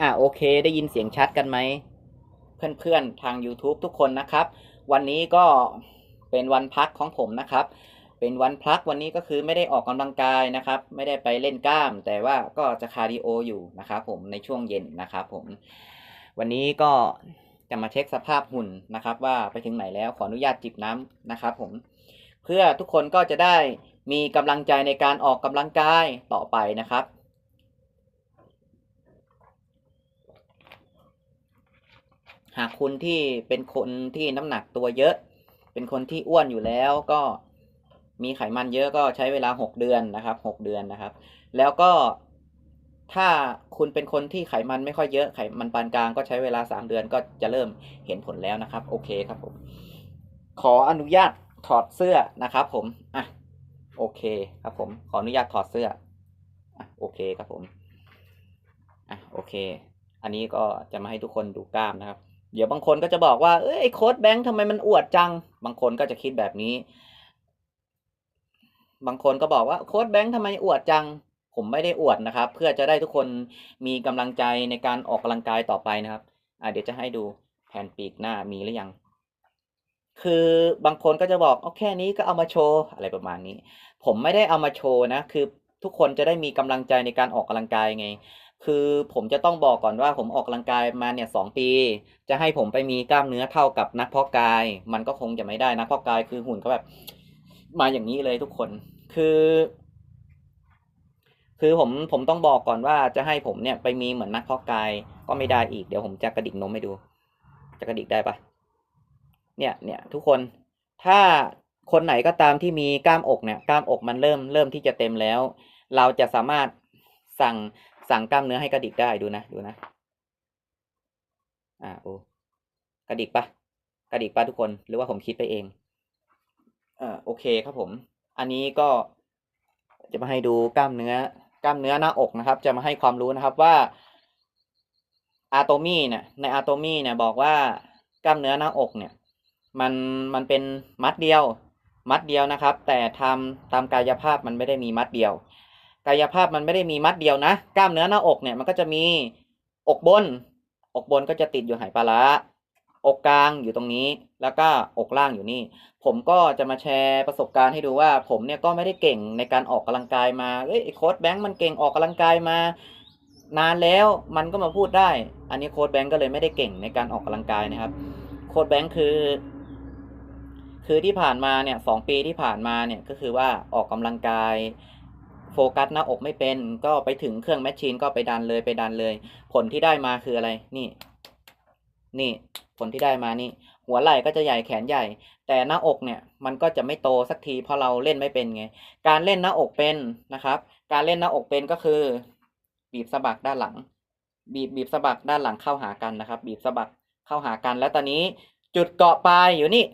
อ่าโอเค ได้ยินเสียงชัดกันไหม เพื่อนๆทาง YouTube ทุกคนนะครับ วันนี้ก็เป็นวันพักของผมนะครับ เป็นวันพักวันนี้ก็คือไม่ได้ออกกำลังกายนะครับ ไม่ได้ไปเล่นกล้าม แต่ว่าก็จะคาร์ดิโออยู่นะครับผมในช่วงเย็นนะครับผม วันนี้ก็จะมาเช็คสภาพหุ่นนะครับ ว่าไปถึงไหนแล้วขออนุญาตจิบน้ำนะครับ ผม เพื่อทุกคนก็จะได้มีกำลังใจในการออกกำลังกายต่อไปนะครับ หากคุณที่เป็นคนที่น้ำหนักตัวเยอะ เป็นคนที่อ้วนอยู่แล้วก็มีไขมันเยอะก็ใช้เวลา6เดือนนะครับ6เดือนนะครับ แล้วก็ถ้าคุณเป็นคนที่ไขมันไม่ค่อยเยอะไขมันปานกลางก็ใช้เวลา3เดือนก็จะเริ่มเห็นผลแล้วนะครับ โอเคครับผมขออนุญาตถอดเสื้อนะครับ ผมอะโอเคครับผม ขออนุญาตถอดเสื้ออะโอเคครับผมอะโอเค อันนี้ก็จะมาให้ทุกคนดูกล้ามนะครับ เดี๋ยวบางคนก็จะบอกว่าเอ้ยไอ้โค้ดแบงค์ทำไมมันอวดจัง บางคนก็จะคิดแบบนี้ บางคนก็บอกว่าโค้ดแบงค์ทำไมอวดจัง ผมไม่ได้อวดนะครับ เพื่อจะได้ทุกคนมีกำลังใจในการออกกำลังกายต่อไปนะครับอ่าเดี๋ยวจะให้ดูแผ่นปีกหน้ามีหรือยัง คือบางคนก็จะบอกเอาแค่นี้ก็เอามาโชว์อะไรประมาณนี้ ผมไม่ได้เอามาโชว์นะ คือทุกคนจะได้มีกำลังใจในการออกกำลังกายไง คือผมจะต้องบอกก่อนว่าผมออกกำลังกายมาเนี่ยสองปี จะให้ผมไปมีกล้ามเนื้อเท่ากับนักเพาะกาย มันก็คงจะไม่ได้นักเพาะกายคือหุ่นก็แบบ มาอย่างนี้เลยทุกคน คือ คือผมผมต้องบอกก่อนว่าจะให้ผมเนี่ยไปมีเหมือนนักเพาะกายก็ไม่ได้อีกเดี๋ยวผมจะกระดิกนมให้ดู จะกระดิกได้ปะเนี่ยเนี่ยทุกคนถ้าคนไหนก็ตามที่มีกล้ามอกเนี่ยกล้ามอกมันเริ่มเริ่มที่จะเต็มแล้ว เราจะสามารถสั่ง สั่งกล้ามเนื้อให้กระดิกได้ดูนะดูนะ อ่าโอ้กระดิกปะกระดิกปะทุกคนหรือว่าผมคิดไปเองเออโอเคครับผม อันนี้ก็จะมาให้ดูกล้ามเนื้อกล้ามเนื้อหน้าอกนะครับ จะมาให้ความรู้นะครับว่าอะโตมีเนี่ยในอะโตมีเนี่ยบอกว่ากล้ามเนื้อหน้าอกเนี่ย มันมันเป็นมัดเดียว มัดเดียวนะครับ แต่ทำตามกายภาพมันไม่ได้มีมัดเดียว กายภาพมันไม่ได้มีมัดเดียวนะ กล้ามเนื้อหน้าอกเนี่ยมันก็จะมีอกบน อกบนก็จะติดอยู่ไหปลาร้าอกกลางอยู่ตรงนี้ แล้วก็อกล่างอยู่นี่ ผมก็จะมาแชร์ประสบการณ์ให้ดูว่า ผมเนี่ยก็ไม่ได้เก่งในการออกกำลังกายมาเอ้ยโค้ดแบงค์มันเก่งออกกำลังกายมา นานแล้วมันก็มาพูดได้ อันนี้โค้ดแบงค์ก็เลยไม่ได้เก่งในการออกกำลังกายนะครับ โค้ดแบงค์คือ คือที่ผ่านมาเนี่ยสองปีที่ผ่านมาเนี่ยก็คือว่าออกกำลังกาย โฟกัสหน้าอกไม่เป็น ก็ไปถึงเครื่องแมชชีนก็ไปดันเลยไปดันเลย ผลที่ได้มาคืออะไร นี่ นี่ ผลที่ได้มานี่ หัวไหล่ก็จะใหญ่แขนใหญ่ แต่หน้าอกเนี่ยมันก็จะไม่โตสักทีเพราะเราเล่นไม่เป็นไง การเล่นหน้าอกเป็นนะครับ การเล่นหน้าอกเป็นก็คือ บีบสะบักด้านหลัง บีบบีบสะบักด้านหลังเข้าหากันนะครับ บีบสะบักเข้าหากันแล้วตอนนี้ จุดเกาะปลายอยู่นี่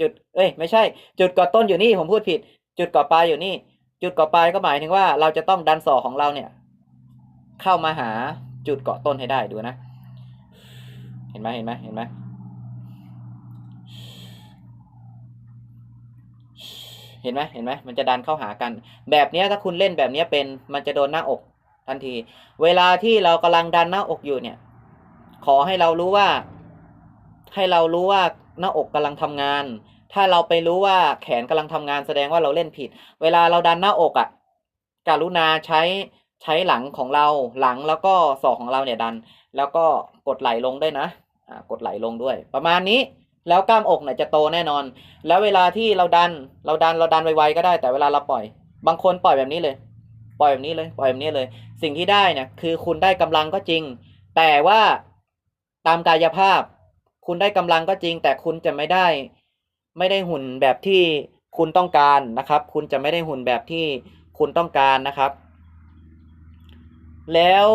จุด เอ้ย ไม่ใช่ จุดเกาะต้นอยู่นี่ผมพูดผิด จุดเกาะปลายอยู่นี่ จุดเกาะปลายก็หมายถึงว่าเราจะต้องดันศอกของเราเนี่ย เข้ามาหาจุดเกาะต้นให้ได้ดูนะ เห็นไหมเห็นไหมเห็นไหมเห็นไหมเห็นไหมมันจะดันเข้าหากัน แบบนี้ถ้าคุณเล่นแบบนี้เป็นมันจะโดนหน้าอกทันที เวลาที่เรากำลังดันหน้าอกอยู่เนี่ย ขอให้เรารู้ว่า ให้เรารู้ว่าหน้าอกกำลังทำงาน ถ้าเราไปรู้ว่าแขนกำลังทำงานแสดงว่าเราเล่นผิด เวลาเราดันหน้าอกอะ่ะการุณาใช้ใช้หลังของเราหลังแล้วก็ศอกของเราเนี่ยดัน แล้วก็กดไหลลงด้วยนะอ่ากดไหลลงด้วย ประมาณนี้แล้วกล้ามอกเนี่ยจะโตแน่นอน แล้วเวลาที่เราดันเราดันเราดันไวๆก็ได้ แต่เวลาเราปล่อย บางคนปล่อยแบบนี้เลย ปล่อยแบบนี้เลย ปล่อยแบบนี้เลย สิ่งที่ได้เนี่ยคือคุณได้กำลังก็จริง แต่ว่าตามกายภาพ คุณได้กำลังก็จริง แต่คุณจะไม่ได้ ไม่ได้หุ่นแบบที่คุณต้องการนะครับ คุณจะไม่ได้หุ่นแบบที่คุณต้องการนะครับ แล้ว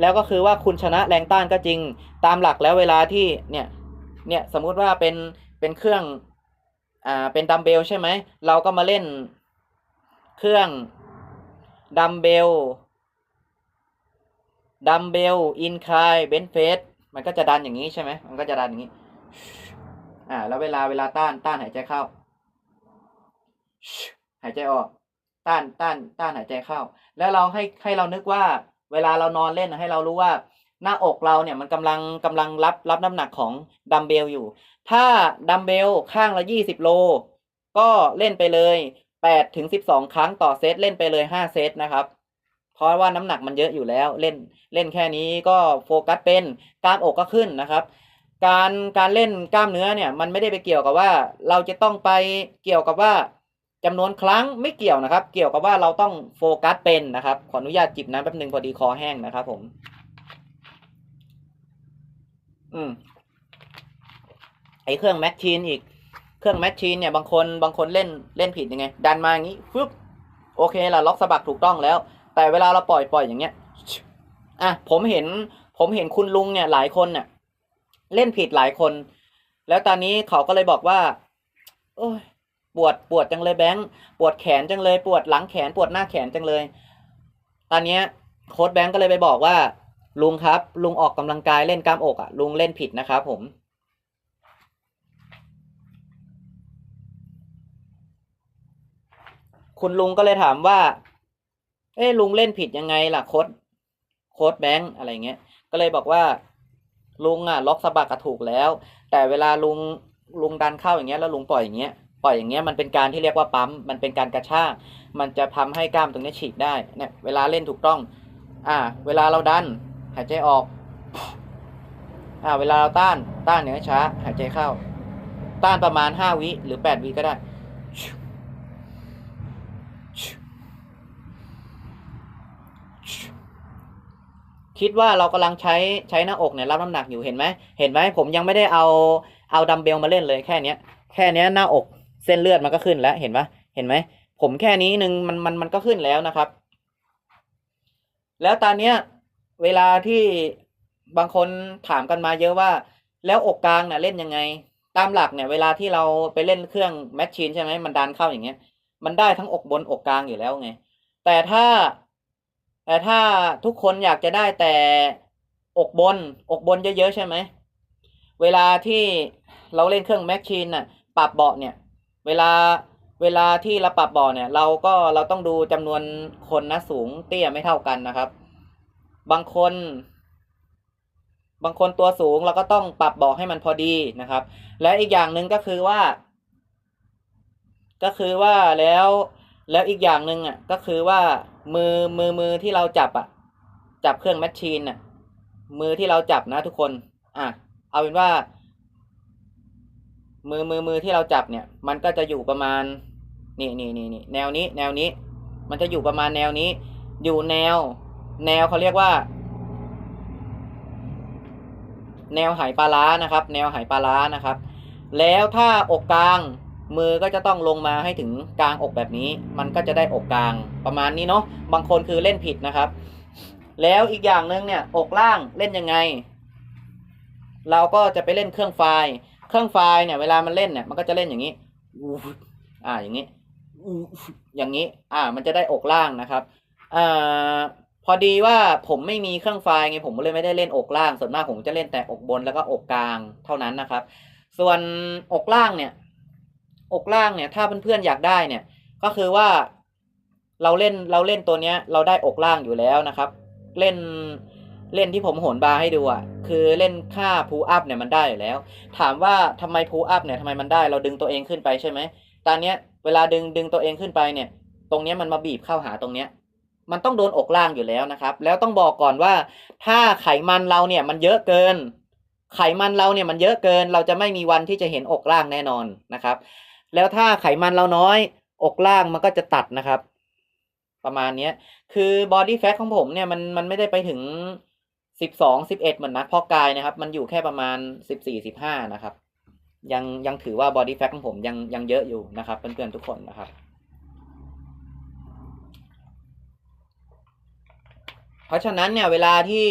แล้วก็คือว่าคุณชนะแรงต้านก็จริงตามหลักแล้วเวลาที่เนี่ยเนี่ยสมมุติว่าเป็นเป็นเครื่องอ่าเป็นดัมเบลใช่ไหมเราก็มาเล่นเครื่องดัมเบลดัมเบลอินคลายเบนเฟสมันก็จะดันอย่างนี้ใช่ไหมมันก็จะดันอย่างนี้ อ่า แล้วเวลาเวลาต้านต้านหายใจเข้า หายใจออก ต้านต้านต้านหายใจเข้า แล้วเราให้ให้เรานึกว่า เวลาเรานอนเล่นให้เรารู้ว่า หน้าอกเราเนี่ยมันกำลังกำลังรับรับน้ำหนักของดัมเบลอยู่ ถ้าดัมเบลข้างละยี่สิบโล ก็เล่นไปเลยแปดถึงสิบสองครั้งต่อเซตเล่นไปเลยห้าเซตนะครับเพราะว่าน้ำหนักมันเยอะอยู่แล้วเล่นเล่นแค่นี้ก็โฟกัสเป็นกล้ามอกก็ขึ้นนะครับ การการเล่นกล้ามเนื้อเนี่ยมันไม่ได้ไปเกี่ยวกับว่า เราจะต้องไปเกี่ยวกับว่าจำนวนครั้งไม่เกี่ยวนะครับ เกี่ยวกับว่าเราต้องโฟกัสเป็นนะครับ ขออนุญาตจิบน้ำแป๊บนึงพอดีคอแห้งนะครับ ผม อืมไอเครื่องแมชชีนอีกเครื่องแมชชีนเนี่ยบางคนบางคนเล่นเล่นผิดยังไง ดันมาอย่างนี้ฟึบโอเคละล็อกสะบักถูกต้องแล้ว แต่เวลาเราปล่อยปล่อยอย่างเงี้ยอะผมเห็น ผมเห็นคุณลุงเนี่ยหลายคนเนี่ย เล่นผิดหลายคน แล้วตอนนี้เขาก็เลยบอกว่า โอ้ยปวดปวดจังเลยแบงค์ปวดแขนจังเลย ปวดหลังแขน ปวดหน้าแขนจังเลย ตอนนี้โค้ดแบงค์ก็เลยไปบอกว่า ลุงครับ ลุงออกกำลังกายเล่นกล้ามอกอะ ลุงเล่นผิดนะครับผม คุณลุงก็เลยถามว่า เอ้ลุงเล่นผิดยังไงล่ะโค้ดโค้ดแบงค์อะไรเงี้ย ก็เลยบอกว่า ลุงอะล็อกสะบักอะถูกแล้ว แต่เวลาลุงลุงดันเข้าอย่างเงี้ยแล้วลุงปล่อยอย่างเงี้ยปล่อยอย่างเงี้ยมันเป็นการที่เรียกว่าปั๊มมันเป็นการกระชากมันจะทำให้กล้ามตรงนี้ฉีกได้เนี่ยเวลาเล่นถูกต้อง อ่า เวลาเราดันหายใจออก อ่า เวลาเราต้านต้านอย่างช้า หายใจเข้า ต้านประมาณห้าวิหรือแปดวิก็ได้ คิดว่าเรากำลังใช้ใช้หน้าอกเนี่ยรับน้ำหนักอยู่เห็นไหมเห็นไหมผมยังไม่ได้เอาเอาดัมเบลมาเล่นเลยแค่เนี้ยแค่เนี้ยหน้าอกเส้นเลือดมันก็ขึ้นแล้วเห็นปะเห็นไหมผมแค่นี้นึงมันมันมันก็ขึ้นแล้วนะครับ แล้วตอนเนี้ยเวลาที่บางคนถามกันมาเยอะว่า แล้วอกกลางเนี่ยเล่นยังไง ตามหลักเนี่ยเวลาที่เราไปเล่นเครื่องแมชชีนใช่ไหมมันดันเข้าอย่างเงี้ย มันได้ทั้งอกบนอกกลางอยู่แล้วไง แต่ถ้า แต่ถ้าทุกคนอยากจะได้แต่อกบน อกบนเยอะๆใช่ไหม เวลาที่เราเล่นเครื่องแมชชีนน่ะ ปรับเบาะเนี่ย เวลาเวลาที่เราปรับเบาะเนี่ย เราก็เราต้องดูจำนวนคนนะสูงเตี้ยไม่เท่ากันนะครับ บางคน บางคนตัวสูงเราก็ต้องปรับเบาะให้มันพอดีนะครับ และอีกอย่างหนึ่งก็คือว่า ก็คือว่าแล้ว แล้วอีกอย่างหนึ่งอะก็คือว่ามือมือมือที่เราจับอะ จับเครื่องแมชชีนอะ มือที่เราจับนะทุกคน อะ เอาเป็นว่า มือมือมือที่เราจับเนี่ย มันก็จะอยู่ประมาณ นี่นี่นี่นี่แนวนี้ แนวนี้ มันจะอยู่ประมาณแนวนี้ อยู่แนว แนวเขาเรียกว่า แนวไหปลาร้านะครับ แนวไหปลาร้านะครับ แล้วถ้าอกกลาง มือก็จะต้องลงมาให้ถึงกลางอกแบบนี้ มันก็จะได้อกกลางประมาณนี้เนาะบางคนคือเล่นผิดนะครับ แล้วอีกอย่างหนึ่งเนี่ยอกล่างเล่นยังไง เราก็จะไปเล่นเครื่องไฟล์เครื่องไฟล์เนี่ยเวลามันเล่นเนี่ยมันก็จะเล่นอย่างนี้อูอ่าอย่างนี้อู้อย่างนี้อ่ามันจะได้อกล่างนะครับอ่าพอดีว่าผมไม่มีเครื่องไฟล์ไงผมเลยไม่ได้เล่นอกล่างส่วนมากผมจะเล่นแต่อกบนแล้วก็อกกลางเท่านั้นนะครับ ส่วนอกล่างเนี่ย อกล่างเนี่ย ถ้าเพื่อนๆอยากได้เนี่ย ก็คือว่าเราเล่นเราเล่นตัวเนี้ย เราได้อกล่างอยู่แล้วนะครับ เล่นเล่นที่ผมโหนบาร์ให้ดูอะคือเล่นค่าพูอัพเนี่ยมันได้อยู่แล้ว ถามว่าทำไมพูอัพเนี่ยทำไมมันได้ เราดึงตัวเองขึ้นไปใช่ไหมตอนเนี้ยเวลาดึงดึงตัวเองขึ้นไปเนี่ย ตรงเนี้ยมันมาบีบเข้าหาตรงเนี้ย มันต้องโดนอกล่างอยู่แล้วนะครับ แล้วต้องบอกก่อนว่า ถ้าไขมันเราเนี่ยมันเยอะเกิน ไขมันเราเนี่ยมันเยอะเกิน เราจะไม่มีวันที่จะเห็นอกล่างแน่นอนนะครับ แล้วถ้าไขมันเราน้อย อกล่างมันก็จะตัดนะครับ ประมาณเนี้ย คือบอดี้แฟทของผมเนี่ยมันมันไม่ได้ไปถึงสิบสองสิบเอ็ดเหมือนนักพอกกายนะครับ มันอยู่แค่ประมาณสิบสี่สิบห้านะครับ ยังยังถือว่าบอดี้แฟทของผมยังยังเยอะอยู่นะครับเพื่อนๆทุกคนนะครับเพราะฉะนั้นเนี่ยเวลาที่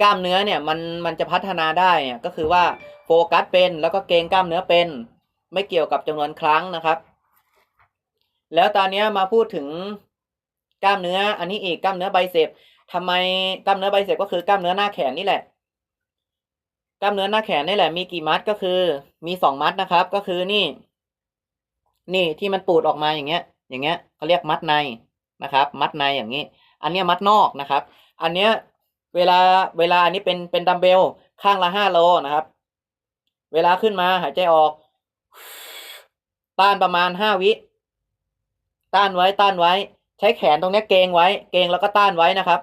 กล้ามเนื้อเนี่ยมันมันจะพัฒนาได้เนี่ยก็คือว่าโฟกัสเป็นแล้วก็เกรงกล้ามเนื้อเป็น ไม่เกี่ยวกับจำนวนครั้งนะครับ แล้วตอนนี้มาพูดถึงกล้ามเนื้อ อันนี้อีกกล้ามเนื้อไบเซปทำไมกล้ามเนื้อไบเซปก็คือกล้ามเนื้อหน้าแขนนี่แหละ กล้ามเนื้อหน้าแขนนี่แหละ มีกี่มัดก็คือ มีสองมัดนะครับ ก็คือนี่ นี่ที่มันปูดออกมาอย่างเงี้ย อย่างเงี้ยเขาเรียกมัดในนะครับ มัดในอย่างนี้ อันนี้มัดนอกนะครับ อันเนี้ยเวลาเวลาอันนี้เป็นเป็นดัมเบลข้างละห้าโลนะครับ เวลาขึ้นมาหายใจออก ต้านประมาณห้าวิ ต้านไว้ต้านไว้ ใช้แขนตรงนี้เกรงไว้ เกรงแล้วก็ต้านไว้นะครับ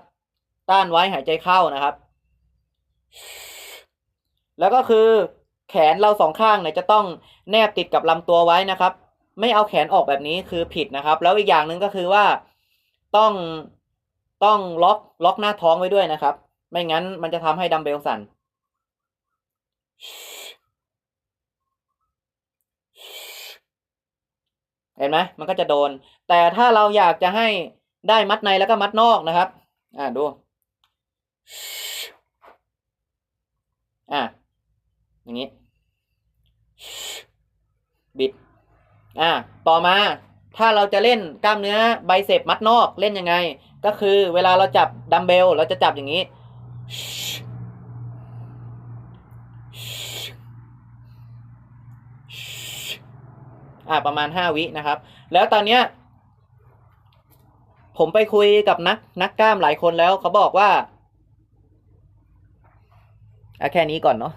ต้านไว้หายใจเข้านะครับ แล้วก็คือแขนเราสองข้างเนี่ยจะต้องแนบติดกับลำตัวไว้นะครับ ไม่เอาแขนออกแบบนี้คือผิดนะครับ แล้วอีกอย่างหนึ่งก็คือว่าต้องต้องล็อกล็อกหน้าท้องไว้ด้วยนะครับ ไม่งั้นมันจะทำให้ดัมเบลสั่น เห็นไหมมันก็จะโดน แต่ถ้าเราอยากจะให้ได้มัดในแล้วก็มัดนอกนะครับ อ่าดู อ่าอย่างนี้ บิด อ่า ต่อมา ถ้าเราจะเล่นกล้ามเนื้อไบเซปมัดนอกเล่นยังไง ก็คือเวลาเราจับดัมเบลเราจะจับอย่างนี้ อ่าประมาณห้าวินะครับ แล้วตอนเนี้ยผมไปคุยกับนักนักกล้ามหลายคนแล้วเขาบอกว่าอะแค่นี้ก่อนเนาะ